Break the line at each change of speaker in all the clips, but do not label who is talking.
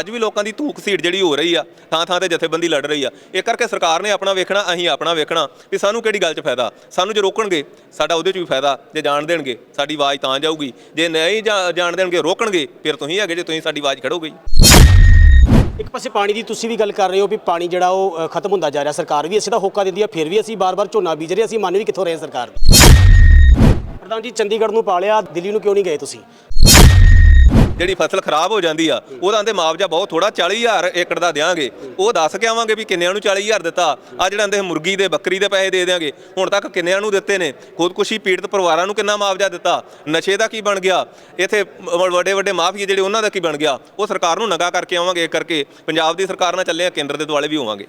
ਅੱਜ ਵੀ ਲੋਕਾਂ ਦੀ ਧੂਕ ਸੀਟ ਜਿਹੜੀ ਹੋ ਰਹੀ ਆ, ਥਾਂ ਥਾਂ ਤੇ ਜਥੇਬੰਦੀ ਲੜ ਰਹੀ ਆ। ਇਹ ਕਰਕੇ ਸਰਕਾਰ ਨੇ ਆਪਣਾ ਵੇਖਣਾ, ਅਸੀਂ ਆਪਣਾ ਵੇਖਣਾ ਵੀ ਸਾਨੂੰ ਕਿਹੜੀ ਗੱਲ 'ਚ ਫਾਇਦਾ? ਸਾਨੂੰ ਜੇ ਰੋਕਣਗੇ, ਸਾਡਾ ਉਹਦੇ 'ਚ ਵੀ ਫਾਇਦਾ, ਜੇ ਜਾਣ ਦੇਣਗੇ, ਸਾਡੀ ਆਵਾਜ਼ ਤਾਂ ਜਾਊਗੀ। ਜੇ ਨਹੀਂ ਜਾ- ਜਾਣ ਦੇਣਗੇ, ਰੋਕਣਗੇ, ਫਿਰ ਤੁਸੀਂ ਹੈਗੇ ਜੇ, ਤੁਸੀਂ ਸਾਡੀ ਆਵਾਜ਼ ਖੜੋਗੇ
ਇੱਕ ਪਾਸੇ ਪਾਣੀ ਦੀ ਤੁਸੀਂ ਵੀ ਗੱਲ ਕਰ ਰਹੇ ਹੋ ਵੀ ਪਾਣੀ ਜਿਹੜਾ ਉਹ ਖਤਮ ਹੁੰਦਾ ਜਾ ਰਿਹਾ, ਸਰਕਾਰ ਵੀ ਅਸੀਂ ਤਾਂ ਹੋਕਾ ਦਿੰਦੀ ਆ, ਫਿਰ ਵੀ ਅਸੀਂ ਬਾਰ-ਬਾਰ ਝੋਨਾ ਬੀਜ ਰਹੇ ਅਸੀਂ ਮੰਨ ਵੀ ਕਿੱਥੋਂ ਰਹੇ ਸਰਕਾਰ ਦੀ ਪ੍ਰਧਾਨ ਜੀ, ਚੰਡੀਗੜ੍ਹ ਨੂੰ ਪਾ ਲਿਆ ਦਿੱਲੀ ਨੂੰ ਕਿਉਂ ਨਹੀਂ ਗਏ ਤੁਸੀਂ?
ਜਿਹੜੀ ਫਸਲ ਖਰਾਬ ਹੋ ਜਾਂਦੀ ਆ, ਉਹਦਾ ਦੇ ਮੁਆਵਜ਼ਾ ਬਹੁਤ ਥੋੜਾ 40000 ਏਕੜ ਦਾ ਦਿਆਂਗੇ। ਉਹ ਦੱਸ ਕੇ ਆਵਾਂਗੇ ਵੀ ਕਿੰਨਿਆਂ ਨੂੰ 40000 ਦਿੱਤਾ। ਆ ਜਿਹੜਾ ਆਂਦੇ ਮੁਰਗੀ ਦੇ ਬੱਕਰੀ ਦੇ ਪੈਸੇ ਦੇ ਦਿਆਂਗੇ। ਹੁਣ ਤੱਕ ਕਿੰਨਿਆਂ ਨੂੰ ਦਿੱਤੇ ਨੇ? ਖੁਦਕੁਸ਼ੀ ਪੀੜਤ ਪਰਿਵਾਰਾਂ ਨੂੰ ਕਿੰਨਾ ਮੁਆਵਜ਼ਾ ਦਿੱਤਾ? ਨਸ਼ੇ ਦਾ ਕੀ ਬਣ ਗਿਆ? ਇੱਥੇ ਵੱਡੇ ਵੱਡੇ ਮਾਫੀਏ ਜਿਹੜੇ ਉਹਨਾਂ ਦਾ ਕੀ ਬਣ ਗਿਆ? ਉਹ ਸਰਕਾਰ ਨੂੰ ਨਗਾ ਕਰਕੇ ਆਵਾਂਗੇ, ਇਹ ਕਰਕੇ। ਪੰਜਾਬ ਦੀ ਸਰਕਾਰ ਨਾਲ ਚੱਲੇ ਆ, ਕੇਂਦਰ ਦੇ ਦੁਆਲੇ ਵੀ ਹੋਵਾਂਗੇ।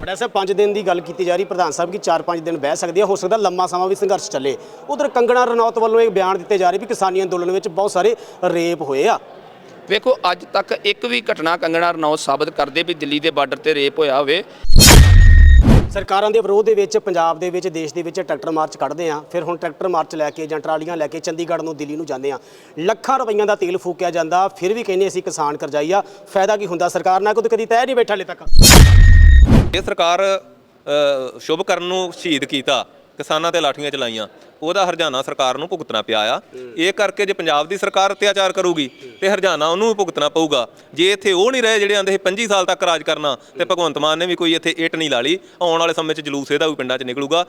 ਬੜਾ ਸਾਹਿਬ 5 ਦਿਨ ਦੀ ਗੱਲ ਕੀਤੀ ਜਾ ਰਹੀ ਪ੍ਰਧਾਨ ਸਾਹਿਬ ਕਿ 4-5 ਦਿਨ ਬਹਿ ਸਕਦੀ ਹੈ ਹੋ ਸਕਦਾ ਲੰਮਾ ਸਮਾਂ ਵੀ ਸੰਘਰਸ਼ ਚੱਲੇ। ਉਧਰ ਕੰਗਣਾ ਰਣੌਤ ਵੱਲੋਂ ਇੱਕ ਬਿਆਨ ਦਿੱਤੇ ਜਾ ਰਹੇ ਵੀ ਕਿਸਾਨੀ ਅੰਦੋਲਨ ਵਿੱਚ ਬਹੁਤ ਸਾਰੇ ਰੇਪ ਹੋਏ ਆ।
ਵੇਖੋ ਅੱਜ ਤੱਕ ਇੱਕ ਵੀ ਘਟਨਾ ਕੰਗਣਾ ਰਣੌਤ ਸਾਬਤ ਕਰਦੇ ਵੀ ਦਿੱਲੀ ਦੇ ਬਾਰਡਰ ਤੇ ਰੇਪ ਹੋਇਆ ਹੋਵੇ।
ਸਰਕਾਰਾਂ ਦੇ ਵਿਰੋਧ ਦੇ ਵਿੱਚ ਪੰਜਾਬ ਦੇ ਵਿੱਚ ਦੇਸ਼ ਦੇ ਵਿੱਚ ਟਰੈਕਟਰ ਮਾਰਚ ਕੱਢਦੇ ਆ। ਫਿਰ ਹੁਣ ਟਰੈਕਟਰ ਮਾਰਚ ਲੈ ਕੇ ਜਾਂ ਟਰਾਲੀਆਂ ਲੈ ਕੇ ਚੰਡੀਗੜ੍ਹ ਨੂੰ ਦਿੱਲੀ ਨੂੰ ਜਾਂਦੇ ਆ। ਲੱਖਾਂ ਰੁਪਈਆਂ ਦਾ ਤੇਲ ਫੂਕਿਆ ਜਾਂਦਾ ਫਿਰ ਵੀ ਕਹਿੰਦੇ ਅਸੀਂ ਕਿਸਾਨ ਕਰਜਾਈ ਆ। ਫਾਇਦਾ ਕੀ ਹੁੰਦਾ ਸਰਕਾਰ ਨਾਲ? ਕੋਈ ਕਦੀ ਤੈਅ ਨਹੀਂ ਬੈਠਾ ਹਲੇ ਤੱਕ।
ਜੇ ਸਰਕਾਰ ਸ਼ੁਭ ਕਰਨ ਨੂੰ ਸ਼ਹੀਦ ਕੀਤਾ ਕਿਸਾਨਾਂ ਤੇ ਲਾਠੀਆਂ ਚਲਾਈਆਂ। ਉਹਦਾ ਹਰਜਾਨਾ ਸਰਕਾਰ ਨੂੰ ਭੁਗਤਣਾ ਪਿਆ ਆ। ਇਹ ਕਰਕੇ ਜੇ ਪੰਜਾਬ ਦੀ ਸਰਕਾਰ ਅਤਿਆਚਾਰ ਕਰੂਗੀ, ਤੇ ਹਰਜਾਨਾ ਉਹਨੂੰ ਵੀ ਭੁਗਤਣਾ ਪਊਗਾ। ਜੇ ਇੱਥੇ ਉਹ ਨਹੀਂ ਰਹੇ ਜਿਹੜੇ ਆਂਦੇ 25 ਸਾਲ ਤੱਕ ਰਾਜ ਕਰਨਾ, ਤੇ ਭਗਵੰਤ ਮਾਨ ਨੇ ਵੀ ਕੋਈ ਇੱਥੇ ਇੱਟ ਨਹੀਂ ਲਾ ਲਈ, ਆਉਣ ਵਾਲੇ ਸਮੇਂ 'ਚ ਜਲੂਸ ਇਹਦਾ ਵੀ ਪਿੰਡਾਂ 'ਚ ਨਿਕਲੂਗਾ।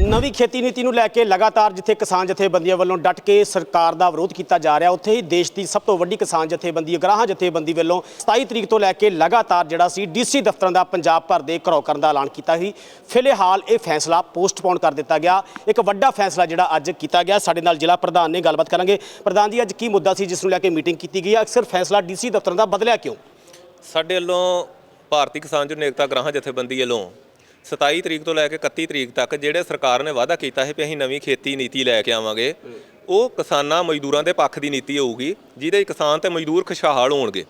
ਨਵੀਂ ਖੇਤੀ ਨੀਤੀ ਨੂੰ ਲੈ ਕੇ ਲਗਾਤਾਰ ਜਿੱਥੇ ਕਿਸਾਨ ਜਥੇਬੰਦੀਆਂ ਵੱਲੋਂ ਡਟ ਕੇ ਸਰਕਾਰ ਦਾ ਵਿਰੋਧ ਕੀਤਾ ਜਾ ਰਿਹਾ, ਉੱਥੇ ਹੀ ਦੇਸ਼ ਦੀ ਸਭ ਤੋਂ ਵੱਡੀ ਕਿਸਾਨ ਜਥੇਬੰਦੀ, ਅਗਰਾਹਾਂ ਜਥੇਬੰਦੀ ਵੱਲੋਂ 27 ਤਰੀਕ ਤੋਂ ਲੈ ਕੇ ਲਗਾਤਾਰ ਜਿਹੜਾ ਸੀ ਡੀਸੀ ਦਫ਼ਤਰਾਂ ਦਾ ਪੰਜਾਬ ਭਰ ਦੇ ਘਰੋ ਕਰਨ ਦਾ ਐਲਾਨ ਕੀਤਾ ਸੀ। ਫਿਲਹਾਲ ਇਹ ਫੈਸਲਾ ਪੋਸਟਪੋਨ ਕਰ ਦਿੱਤਾ ਗਿਆ। ਇੱਕ ਵੱਡਾ ਵੱਡਾ ਫੈਸਲਾ ਜਿਹੜਾ ਅੱਜ ਕੀਤਾ ਗਿਆ, ਸਾਡੇ ਨਾਲ ਜ਼ਿਲ੍ਹਾ ਪ੍ਰਧਾਨ ਨੇ ਗੱਲਬਾਤ ਕਰਾਂਗੇ। ਪ੍ਰਧਾਨ ਜੀ, ਅੱਜ ਕੀ ਮੁੱਦਾ ਸੀ ਜਿਸ ਨੂੰ ਲੈ ਕੇ ਮੀਟਿੰਗ ਕੀਤੀ ਗਈ ਹੈ ਅਕਸਰ ਫੈਸਲਾ ਡੀਸੀ ਦਫ਼ਤਰਾਂ ਦਾ ਬਦਲਿਆ ਕਿਉਂ?
ਸਾਡੇ ਵੱਲੋਂ ਭਾਰਤੀ ਕਿਸਾਨ ਜਨ ਏਕਤਾ ਗ੍ਰਾਹਾਂ ਜਥੇਬੰਦੀ ਵੱਲੋਂ 27 ਤਰੀਕ ਤੋਂ ਲੈ ਕੇ 31 ਤਰੀਕ ਤੱਕ ਜਿਹੜੇ ਸਰਕਾਰ ਨੇ ਵਾਅਦਾ ਕੀਤਾ ਹੈ ਕਿ ਅਸੀਂ ਨਵੀਂ ਖੇਤੀ ਨੀਤੀ ਲੈ ਕੇ ਆਵਾਂਗੇ ਉਹ ਕਿਸਾਨਾਂ ਮਜ਼ਦੂਰਾਂ ਦੇ ਪੱਖ ਦੀ ਨੀਤੀ ਹੋਊਗੀ, ਜਿਹਦੇ 'ਚ ਕਿਸਾਨ ਤੇ ਮਜ਼ਦੂਰ ਖੁਸ਼ਹਾਲ ਹੋਣਗੇ।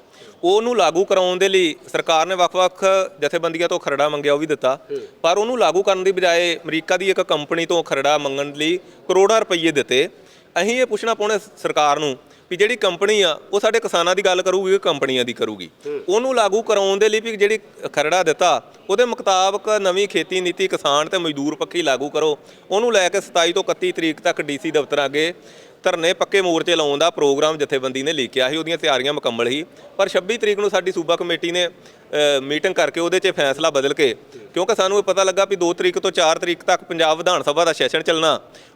ਉਹਨੂੰ ਲਾਗੂ ਕਰਾਉਣ ਦੇ ਲਈ ਸਰਕਾਰ ਨੇ ਵੱਖ-ਵੱਖ ਜਥੇਬੰਦੀਆਂ ਤੋਂ ਖਰੜਾ ਮੰਗਿਆ, ਉਹ ਵੀ ਦਿੱਤਾ। ਪਰ ਉਹਨੂੰ ਲਾਗੂ ਕਰਨ ਦੀ ਬਜਾਏ ਅਮਰੀਕਾ ਦੀ ਇੱਕ ਕੰਪਨੀ ਤੋਂ ਖਰੜਾ ਮੰਗਣ ਲਈ ਕਰੋੜਾਂ ਰੁਪਏ ਦਿੱਤੇ। ਅਸੀਂ ਇਹ ਪੁੱਛਣਾ ਪਾਉਣੇ ਸਰਕਾਰ ਨੂੰ ਵੀ ਜਿਹੜੀ ਕੰਪਨੀ ਆ, ਉਹ ਸਾਡੇ ਕਿਸਾਨਾਂ ਦੀ ਗੱਲ ਕਰੂਗੀ ਕਿ ਕੰਪਨੀਆਂ ਦੀ ਕਰੂਗੀ। ਉਹਨੂੰ ਲਾਗੂ ਕਰਾਉਣ ਦੇ ਲਈ ਵੀ ਜਿਹੜੀ ਖਰੜਾ ਦਿੱਤਾ, ਉਹਦੇ ਮੁਤਾਬਕ ਨਵੀਂ ਖੇਤੀ ਨੀਤੀ ਕਿਸਾਨ ਤੇ ਮਜ਼ਦੂਰ ਪੱਖੀ ਲਾਗੂ ਕਰੋ। ਉਹਨੂੰ ਲੈ ਕੇ 27 ਤੋਂ 31 ਤਰੀਕ ਤੱਕ ਡੀਸੀ ਦਫ਼ਤਰ ਅੱਗੇ ਧਰਨੇ ਪੱਕੇ ਮੋਰਚੇ ਲਾਉਣ ਦਾ ਪ੍ਰੋਗਰਾਮ ਜਥੇਬੰਦੀ ਨੇ ਲਿਖਿਆ ਸੀ, ਉਹਦੀਆਂ ਤਿਆਰੀਆਂ ਮੁਕੰਮਲ ਸੀ। ਪਰ 26 ਤਰੀਕ ਨੂੰ ਸਾਡੀ ਸੂਬਾ ਕਮੇਟੀ ਨੇ ਮੀਟਿੰਗ ਕਰਕੇ ਉਹਦੇ 'ਚ ਫੈਸਲਾ ਬਦਲ ਕੇ ਕਿਉਂਕਿ ਸਾਨੂੰ ਇਹ ਪਤਾ ਲੱਗਾ ਵੀ 2 ਤਰੀਕ ਤੋਂ 4 ਤਰੀਕ ਤੱਕ ਪੰਜਾਬ ਵਿਧਾਨ ਸਭਾ ਦਾ ਸੈਸ਼ਨ ਚੱਲਣਾ।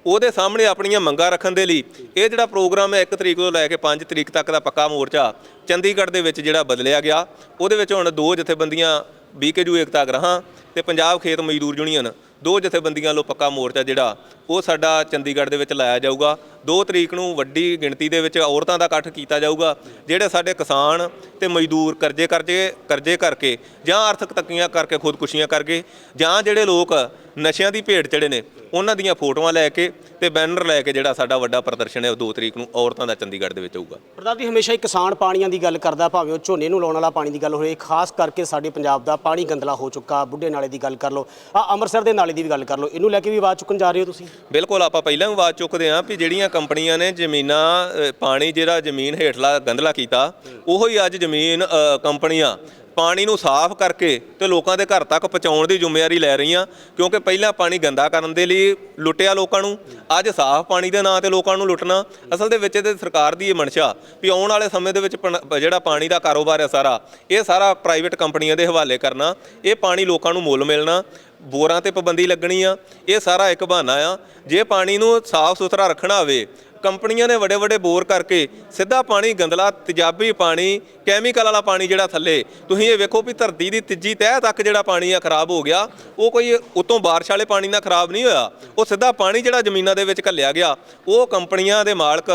ਉਹਦੇ ਸਾਹਮਣੇ ਆਪਣੀਆਂ ਮੰਗਾਂ ਰੱਖਣ ਦੇ ਲਈ ਇਹ ਜਿਹੜਾ ਪ੍ਰੋਗਰਾਮ ਹੈ 1 ਤਰੀਕ ਤੋਂ ਲੈ ਕੇ 5 ਤਰੀਕ ਤੱਕ ਦਾ ਪੱਕਾ ਮੋਰਚਾ ਚੰਡੀਗੜ੍ਹ ਦੇ ਵਿੱਚ ਜਿਹੜਾ ਬਦਲਿਆ ਗਿਆ। ਉਹਦੇ ਵਿੱਚ ਹੁਣ ਦੋ ਜਥੇਬੰਦੀਆਂ ਬੀਕੇਯੂ ਏਕਤਾ ਗ੍ਰਹਾਂ ਤੇ ਪੰਜਾਬ ਖੇਤ ਮਜ਼ਦੂਰ ਯੂਨੀਅਨ ਦੋ ਜਥੇਬੰਦੀਆਂ ਵੱਲੋਂ ਪੱਕਾ ਮੋਰਚਾ ਜਿਹੜਾ, ਉਹ ਸਾਡਾ ਚੰਡੀਗੜ੍ਹ ਦੇ ਵਿੱਚ ਲਾਇਆ ਜਾਊਗਾ। 2 ਤਰੀਕ ਨੂੰ ਵੱਡੀ ਗਿਣਤੀ ਦੇ ਵਿੱਚ ਔਰਤਾਂ ਦਾ ਇਕੱਠ ਕੀਤਾ ਜਾਊਗਾ, ਜਿਹੜੇ ਸਾਡੇ ਕਿਸਾਨ ਤੇ ਮਜ਼ਦੂਰ ਕਰਜ਼ੇ ਕਰਜ਼ੇ ਕਰਜ਼ੇ ਕਰਕੇ ਜਾਂ ਆਰਥਿਕ ਤੰਗੀਆਂ ਕਰਕੇ ਖੁਦਕੁਸ਼ੀਆਂ ਕਰਕੇ ਜਾਂ ਜਿਹੜੇ ਲੋਕ ਨਸ਼ਿਆਂ ਦੀ ਭੇਟ ਚੜੇ ਨੇ, ਉਹਨਾਂ ਦੀਆਂ ਫੋਟੋਆਂ ਲੈ ਕੇ ਤੇ ਬੈਨਰ ਲੈ ਕੇ ਜਿਹੜਾ ਸਾਡਾ ਵੱਡਾ ਪ੍ਰਦਰਸ਼ਨ ਹੈ, ਉਹ 2 ਤਰੀਕ ਨੂੰ ਔਰਤਾਂ ਦਾ ਚੰਡੀਗੜ੍ਹ ਦੇ ਵਿੱਚ ਹੋਊਗਾ।
ਪ੍ਰਧਾਨ ਜੀ, ਹਮੇਸ਼ਾ ਹੀ ਕਿਸਾਨ ਪਾਣੀਆਂ ਦੀ ਗੱਲ ਕਰਦਾ, ਭਾਵੇਂ ਉਹ ਝੋਨੇ ਨੂੰ ਲਾਉਣ ਵਾਲਾ ਪਾਣੀ ਦੀ ਗੱਲ ਹੋਵੇ, ਖਾਸ ਕਰਕੇ ਸਾਡੇ ਪੰਜਾਬ ਦਾ ਪਾਣੀ ਗੰਦਲਾ ਹੋ ਚੁੱਕਾ, ਬੁੱਢੇ ਨਾਲੇ ਦੀ ਗੱਲ ਕਰ ਲਓ। ਆ ਅੰਮ੍ਰਿਤਸਰ ਦੇ ਨਾਲੇ ਦੀ ਵੀ ਗੱਲ ਕਰ ਲਓ। ਇਹਨੂੰ ਲੈ ਕੇ ਵੀ ਆਵਾਜ਼ ਚੁੱਕਣ ਜਾ ਰਹੇ ਹੋ ਤੁਸੀਂ?
ਬਿਲਕੁਲ ਆਪਾਂ ਪਹਿਲਾਂ ਵੀ ਆਵਾਜ਼ ਚੁੱਕਦੇ ਆਂ ਵੀ ਜਿਹੜੀਆਂ ਕੰਪਨੀਆਂ ਨੇ ਜ਼ਮੀਨਾਂ ਅ, ਪਾਣੀ ਜਿਹੜਾ ਜ਼ਮੀਨ ਹੇਠਲਾ ਗੰਧਲਾ ਕੀਤਾ ਉਹੋ ਹੀ ਅੱਜ ਜ਼ਮੀਨ ਅ, ਕੰਪਨੀਆਂ ਪਾਣੀ ਨੂੰ ਸਾਫ਼ ਕਰਕੇ ਤੇ ਲੋਕਾਂ ਦੇ ਘਰ ਤੱਕ ਪਹੁੰਚਾਉਣ ਦੀ ਜ਼ਿੰਮੇਵਾਰੀ ਲੈ ਰਹੀਆਂ, ਕਿਉਂਕਿ ਪਹਿਲਾਂ ਪਾਣੀ ਗੰਦਾ ਕਰਨ ਦੇ ਲਈ ਲੁੱਟਿਆ ਲੋਕਾਂ ਨੂੰ, ਅੱਜ ਸਾਫ਼ ਪਾਣੀ ਦੇ ਨਾਂ ਤੇ ਲੋਕਾਂ ਨੂੰ ਲੁੱਟਣਾ, ਅਸਲ ਦੇ ਵਿੱਚ ਇਹਦੇ ਸਰਕਾਰ ਦੀ ਇਹ ਮਨਸ਼ਾ ਵੀ ਆਉਣ ਵਾਲੇ ਸਮੇਂ ਦੇ ਵਿੱਚ ਪਣ- ਜਿਹੜਾ ਪਾਣੀ ਦਾ ਕਾਰੋਬਾਰ ਹੈ ਸਾਰਾ, ਇਹ ਸਾਰਾ ਪ੍ਰਾਈਵੇਟ ਕੰਪਨੀਆਂ ਦੇ ਹਵਾਲੇ ਕਰਨਾ, ਇਹ ਪਾਣੀ ਲੋਕਾਂ ਨੂੰ ਮੁੱਲ ਮਿਲਣਾ, ਬੋਰਾਂ ਤੇ ਪਾਬੰਦੀ ਲੱਗਣੀ ਆ, ਇਹ ਸਾਰਾ ਇੱਕ ਬਹਾਨਾ ਆ, ਜੇ ਪਾਣੀ ਨੂੰ ਸਾਫ਼ ਸੁਥਰਾ ਰੱਖਣਾ ਹੋਵੇ ਕੰਪਨੀਆਂ ਨੇ ਵੱਡੇ ਵੱਡੇ ਬੋਰ ਕਰਕੇ ਸਿੱਧਾ ਪਾਣੀ, ਗੰਦਲਾ, ਤੇਜ਼ਾਬੀ ਪਾਣੀ, ਕੈਮੀਕਲ ਵਾਲਾ ਪਾਣੀ ਜਿਹੜਾ ਥੱਲੇ, ਤੁਸੀਂ ਇਹ ਵੇਖੋ ਵੀ ਧਰਤੀ ਦੀ ਤੀਜੀ ਤਹਿ ਤੱਕ ਜਿਹੜਾ ਪਾਣੀ ਆ ਖਰਾਬ ਹੋ ਗਿਆ। ਉਹ ਕੋਈ ਉਤੋਂ ਬਾਰਿਸ਼ ਵਾਲੇ ਪਾਣੀ ਨਾਲ ਖਰਾਬ ਨਹੀਂ ਹੋਇਆ। ਉਹ ਸਿੱਧਾ ਪਾਣੀ ਜਿਹੜਾ ਜ਼ਮੀਨਾਂ ਦੇ ਵਿੱਚ ਘੱਲਿਆ ਗਿਆ, ਉਹ ਕੰਪਨੀਆਂ ਦੇ ਮਾਲਕ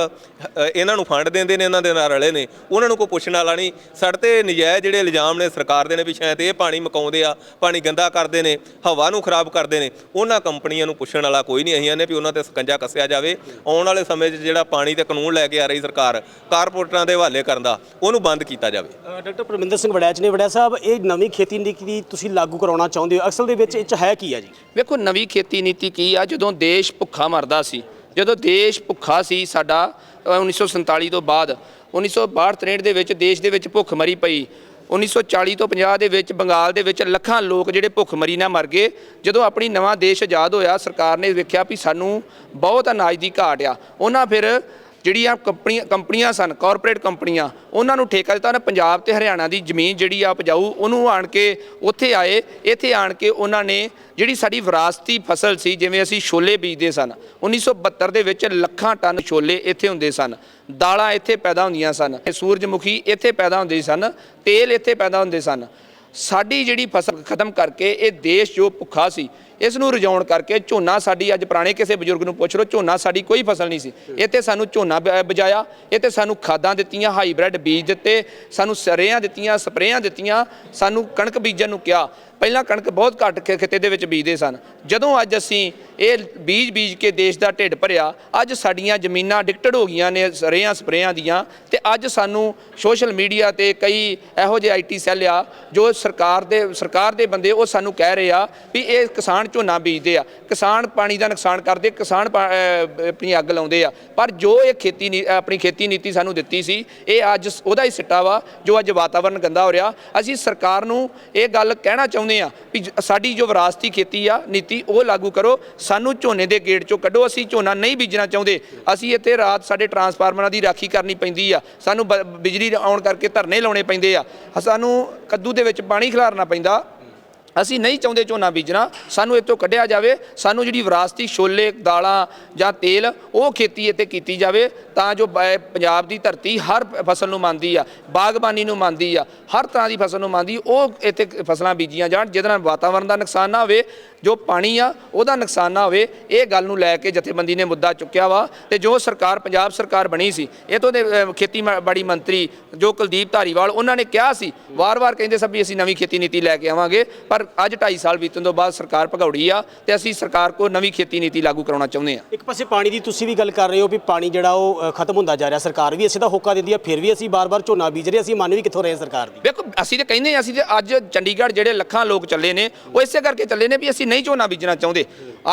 ਇਹਨਾਂ ਨੂੰ ਫੰਡ ਦਿੰਦੇ ਨੇ, ਇਹਨਾਂ ਦੇ ਨਾਲ ਰਲੇ ਨੇ। ਉਹਨਾਂ ਨੂੰ ਕੋਈ ਪੁੱਛਣ ਵਾਲਾ ਨਹੀਂ। ਸਾਡੇ ਤੇ ਨਜਾਇਜ਼ ਜਿਹੜੇ ਇਲਜ਼ਾਮ ਨੇ ਸਰਕਾਰ ਦੇ ਨੇ ਵੀ ਸ਼ਾਇਦ ਇਹ ਪਾਣੀ ਮਕਾਉਂਦੇ ਆ, ਪਾਣੀ ਗੰਦਾ ਕਰਦੇ ਨੇ, ਹਵਾ ਨੂੰ ਖਰਾਬ ਕਰਦੇ ਨੇ। ਉਹਨਾਂ ਕੰਪਨੀਆਂ ਨੂੰ ਪੁੱਛਣ ਵਾਲਾ ਕੋਈ ਨਹੀਂ। ਅਸੀਂ ਨੇ ਵੀ ਉਹਨਾਂ ਤੇ ਸਕੰਜਾ ਕੱਸਿਆ ਜਾਵੇ। ਆਉਣ ਵਾਲੇ ਸਮੇਂ 'ਚ ਜਿਹੜਾ ਪਾਣੀ ਤੇ ਕਾਨੂੰਨ ਲੈ ਕੇ ਆ ਰਹੀ ਸਰਕਾਰ ਕਾਰਪੋਰੇਟਰਾਂ ਦੇ ਹਵਾਲੇ ਕਰਨ ਦਾ ਉਹਨੂੰ ਬੰਦ ਕੀਤਾ ਜਾਵੇ।
ਡਾਕਟਰ ਪਰਮਿੰਦਰ ਸਿੰਘ ਵੜੈਚ ਨੇ ਵੜਿਆ ਸਾਹਿਬ ਇਹ ਨਵੀਂ ਖੇਤੀ ਨੀਤੀ ਤੁਸੀਂ ਲਾਗੂ ਕਰਾਉਣਾ ਚਾਹੁੰਦੇ ਹੋ। ਅਸਲ ਦੇ ਵਿੱਚ ਇਹ ਚ ਹੈ ਕੀ ਆ ਜੀ?
ਵੇਖੋ ਨਵੀਂ ਖੇਤੀ ਨੀਤੀ ਕੀ ਆ? ਜਦੋਂ ਦੇਸ਼ ਭੁੱਖਾ ਮਰਦਾ ਸੀ ਜਦੋਂ ਦੇਸ਼ ਭੁੱਖਾ ਸੀ ਸਾਡਾ ਅ, 1947 ਤੋਂ ਬਾਅਦ 1962-63 ਦੇ ਵਿੱਚ ਦੇਸ਼ ਦੇ ਵਿੱਚ ਭੁੱਖਮਰੀ ਪਈ 1940 ਤੋਂ 50 ਦੇ ਵਿੱਚ ਬੰਗਾਲ ਦੇ ਵਿੱਚ ਲੱਖਾਂ ਲੋਕ ਜਿਹੜੇ ਭੁੱਖਮਰੀ ਨਾਲ ਮਰ ਗਏ। ਜਦੋਂ ਆਪਣੀ ਨਵਾਂ ਦੇਸ਼ ਆਜ਼ਾਦ ਹੋਇਆ, ਸਰਕਾਰ ਨੇ ਵੇਖਿਆ ਵੀ ਸਾਨੂੰ ਬਹੁਤ ਅਨਾਜ ਦੀ ਘਾਟ ਆ। ਉਹਨਾਂ ਫਿਰ ਜਿਹੜੀਆਂ ਕੰਪਨੀਆਂ ਕੰਪਨੀਆਂ ਸਨ ਕਾਰਪੋਰੇਟ ਕੰਪਨੀਆਂ, ਉਹਨਾਂ ਨੂੰ ਠੇਕਾ ਦਿੱਤਾ ਉਹਨੇ ਪੰਜਾਬ ਤੇ ਹਰਿਆਣਾ ਦੀ ਜ਼ਮੀਨ ਜਿਹੜੀ ਆ ਉਪਜਾਊ, ਉਹਨੂੰ ਆਣ ਕੇ ਉੱਥੇ ਆਏ, ਇੱਥੇ ਆਣ ਕੇ ਉਹਨਾਂ ਨੇ ਜਿਹੜੀ ਸਾਡੀ ਵਿਰਾਸਤੀ ਫਸਲ ਸੀ, ਜਿਵੇਂ ਅਸੀਂ ਛੋਲੇ ਬੀਜਦੇ ਸਨ 1972 ਦੇ ਵਿੱਚ ਲੱਖਾਂ ਟਨ ਛੋਲੇ ਇੱਥੇ ਹੁੰਦੇ ਸਨ, ਦਾਲਾਂ ਇੱਥੇ ਪੈਦਾ ਹੁੰਦੀਆਂ ਸਨ, ਸੂਰਜਮੁਖੀ ਇੱਥੇ ਪੈਦਾ ਹੁੰਦੇ ਸਨ, ਤੇਲ ਇੱਥੇ ਪੈਦਾ ਹੁੰਦੇ ਸਨ। ਸਾਡੀ ਜਿਹੜੀ ਫਸਲ ਖਤਮ ਕਰਕੇ ਇਹ ਦੇਸ਼ ਜੋ ਭੁੱਖਾ ਸੀ ਇਸ ਨੂੰ ਰਜਾਉਣ ਕਰਕੇ ਝੋਨਾ ਸਾਡੀ ਅੱਜ ਪੁਰਾਣੇ ਕਿਸੇ ਬਜ਼ੁਰਗ ਨੂੰ ਪੁੱਛ ਲਓ ਝੋਨਾ ਸਾਡੀ ਕੋਈ ਫਸਲ ਨਹੀਂ ਸੀ। ਇੱਥੇ ਸਾਨੂੰ ਝੋਨਾ ਬਜਾਇਆ ਇੱਥੇ ਸਾਨੂੰ ਖਾਦਾਂ ਦਿੱਤੀਆਂ ਹਾਈਬ੍ਰਿਡ ਬੀਜ ਦਿੱਤੇ ਸਾਨੂੰ ਸਰੇਆਂ ਦਿੱਤੀਆਂ ਸਪਰੇਆਂ ਦਿੱਤੀਆਂ ਸਾਨੂੰ ਕਣਕ ਬੀਜਣ ਨੂੰ ਕਿਹਾ। ਪਹਿਲਾਂ ਕਣਕ ਬਹੁਤ ਘੱਟ ਖਿੱਤੇ ਦੇ ਵਿੱਚ ਬੀਜਦੇ ਸਨ। ਜਦੋਂ ਅੱਜ ਅਸੀਂ ਇਹ ਬੀਜ ਬੀਜ ਕੇ ਦੇਸ਼ ਦਾ ਢਿੱਡ ਭਰਿਆ ਅੱਜ ਸਾਡੀਆਂ ਜ਼ਮੀਨਾਂ ਡਿਕਟਡ ਹੋ ਗਈਆਂ ਨੇ ਸਰੇਆਂ ਸਪਰੇਆਂ ਦੀਆਂ ਤੇ ਅੱਜ ਸਾਨੂੰ ਸੋਸ਼ਲ ਮੀਡੀਆ ਤੇ ਕਈ ਇਹੋ ਜਿਹੇ ਆਈਟੀ ਸੈੱਲ ਆ ਜੋ ਸਰਕਾਰ ਦੇ ਸਰਕਾਰ ਦੇ ਬੰਦੇ ਉਹ ਸਾਨੂੰ ਕਹਿ ਰਹੇ ਆ ਵੀ ਇਹ ਕਿਸਾਨ ਝੋਨਾ ਬੀਜਦੇ ਆ, ਕਿਸਾਨ ਪਾਣੀ ਦਾ ਨੁਕਸਾਨ ਕਰਦੇ, ਕਿਸਾਨ ਪਾ- ਆਪਣੀ ਅੱਗ ਲਾਉਂਦੇ ਆ। ਪਰ ਜੋ ਇਹ ਖੇਤੀ ਨੀ- ਆਪਣੀ ਖੇਤੀ ਨੀਤੀ ਸਾਨੂੰ ਦਿੱਤੀ ਸੀ, ਇਹ ਅੱਜ ਉਹਦਾ ਹੀ ਸਿੱਟਾ ਵਾ, ਜੋ ਅੱਜ ਵਾਤਾਵਰਣ ਗੰਦਾ ਹੋ ਰਿਹਾ। ਅਸੀਂ ਸਰਕਾਰ ਨੂੰ ਇਹ ਗੱਲ ਕਹਿਣਾ ਚਾਹੁੰਦੇ ਆ ਵੀ ਜ- ਸਾਡੀ ਜੋ ਵਿਰਾਸਤੀ ਖੇਤੀ ਆ, ਨੀਤੀ, ਉਹ ਲਾਗੂ ਕਰੋ। ਸਾਨੂੰ ਝੋਨੇ ਦੇ ਗੇਟ ਚੋਂ ਕੱਢੋ, ਅਸੀਂ ਝੋਨਾ ਨਹੀਂ ਬੀਜਣਾ ਚਾਹੁੰਦੇ। ਅਸੀਂ ਇੱਥੇ ਰਾਤ ਸਾਡੇ ਟਰਾਂਸਫਾਰਮਰਾਂ ਦੀ ਰਾਖੀ ਕਰਨੀ ਪੈਂਦੀ ਆ। ਸਾਨੂੰ ਬ- ਬਿਜਲੀ ਆਉਣ ਕਰਕੇ ਧਰਨੇ ਲਾਉਣੇ ਪੈਂਦੇ ਆ। ਸਾਨੂੰ ਕੱਦੂ ਦੇ ਵਿੱਚ ਪਾਣੀ ਖਿਲਾਰਨਾ ਪੈਂਦਾ। ਅਸੀਂ ਨਹੀਂ ਚਾਹੁੰਦੇ ਝੋਨਾ ਬੀਜਣਾ। ਸਾਨੂੰ ਇਹ ਤੋਂ ਕੱਢਿਆ ਜਾਵੇ। ਸਾਨੂੰ ਜਿਹੜੀ ਵਿਰਾਸਤੀ ਛੋਲੇ ਦਾਲਾਂ ਜਾਂ ਤੇਲ ਉਹ ਖੇਤੀ ਇੱਥੇ ਕੀਤੀ ਜਾਵੇ ਤਾਂ ਜੋ ਬ- ਪੰਜਾਬ ਦੀ ਧਰਤੀ ਹਰ ਫਸਲ ਨੂੰ ਮੰਨਦੀ ਆ ਬਾਗਬਾਨੀ ਨੂੰ ਮੰਨਦੀ ਆ ਹਰ ਤਰ੍ਹਾਂ ਦੀ ਫਸਲ ਨੂੰ ਮੰਨਦੀ ਉਹ ਇੱਥੇ ਫਸਲਾਂ ਬੀਜੀਆਂ ਜਾਣ ਜਿਹਦੇ ਨਾਲ ਵਾਤਾਵਰਣ ਦਾ ਨੁਕਸਾਨ ਨਾ ਹੋਵੇ ਜੋ ਪਾਣੀ ਆ ਉਹਦਾ ਨੁਕਸਾਨ ਨਾ ਹੋਵੇ ਇਹ ਗੱਲ ਨੂੰ ਲੈ ਕੇ ਜਥੇਬੰਦੀ ਨੇ ਮੁੱਦਾ ਚੁੱਕਿਆ ਵਾ ਤੇ ਜੋ ਸਰਕਾਰ ਪੰਜਾਬ ਸਰਕਾਰ ਬਣੀ ਸੀ ਇਹ ਤੋਂ ਦੇ ਅਹ, ਖੇਤੀਬਾੜੀ ਮੰਤਰੀ ਜੋ ਕੁਲਦੀਪ ਧਾਰੀਵਾਲ ਉਹਨਾਂ ਨੇ ਕਿਹਾ ਸੀ ਵਾਰ-ਵਾਰ ਕਹਿੰਦੇ ਸਭ ਵੀ ਅਸੀਂ ਨਵੀਂ ਖੇਤੀ ਨੀਤੀ ਲੈ ਕੇ ਆਵਾਂਗੇ ਪਰ ਅੱਜ 2.5 ਸਾਲ ਬੀਤਣ ਤੋਂ ਬਾਅਦ ਸਰਕਾਰ ਭਗੌੜੀ ਆ ਤੇ ਅਸੀਂ ਸਰਕਾਰ ਕੋ ਨਵੀਂ ਖੇਤੀ ਨੀਤੀ ਲਾਗੂ ਕਰਾਉਣਾ ਚਾਹੁੰਦੇ ਆ।
ਇੱਕ ਪਾਸੇ ਪਾਣੀ ਦੀ ਤੁਸੀਂ ਵੀ ਗੱਲ ਕਰ ਰਹੇ ਹੋ ਵੀ ਪਾਣੀ ਜਿਹੜਾ ਉਹ ਖਤਮ ਹੁੰਦਾ ਜਾ ਰਿਹਾ ਸਰਕਾਰ ਵੀ ਇਸੇ ਦਾ ਹੋਕਾ ਦਿੰਦੀ ਹੈ ਫਿਰ ਵੀ ਅਸੀਂ ਬਾਰ-ਬਾਰ ਝੋਨਾ ਬੀਜ ਰਹੇ ਅਸੀਂ ਮੰਨ ਵੀ ਕਿੱਥੋਂ ਰਹੇ ਸਰਕਾਰ ਦੀ।
ਵੇਖੋ ਅਸੀਂ ਤੇ ਕਹਿੰਦੇ ਹਾਂ, ਅਸੀਂ ਤੇ ਅੱਜ ਚੰਡੀਗੜ੍ਹ ਜਿਹੜੇ ਲੱਖਾਂ ਲੋਕ ਚੱਲੇ ਨੇ ਉਹ ਇਸੇ ਕਰਕੇ ਚੱਲੇ ਨੇ ਵੀ ਅਸੀਂ ਨਹੀਂ ਝੋਨਾ ਬੀਜਣਾ ਚਾਹੁੰਦੇ।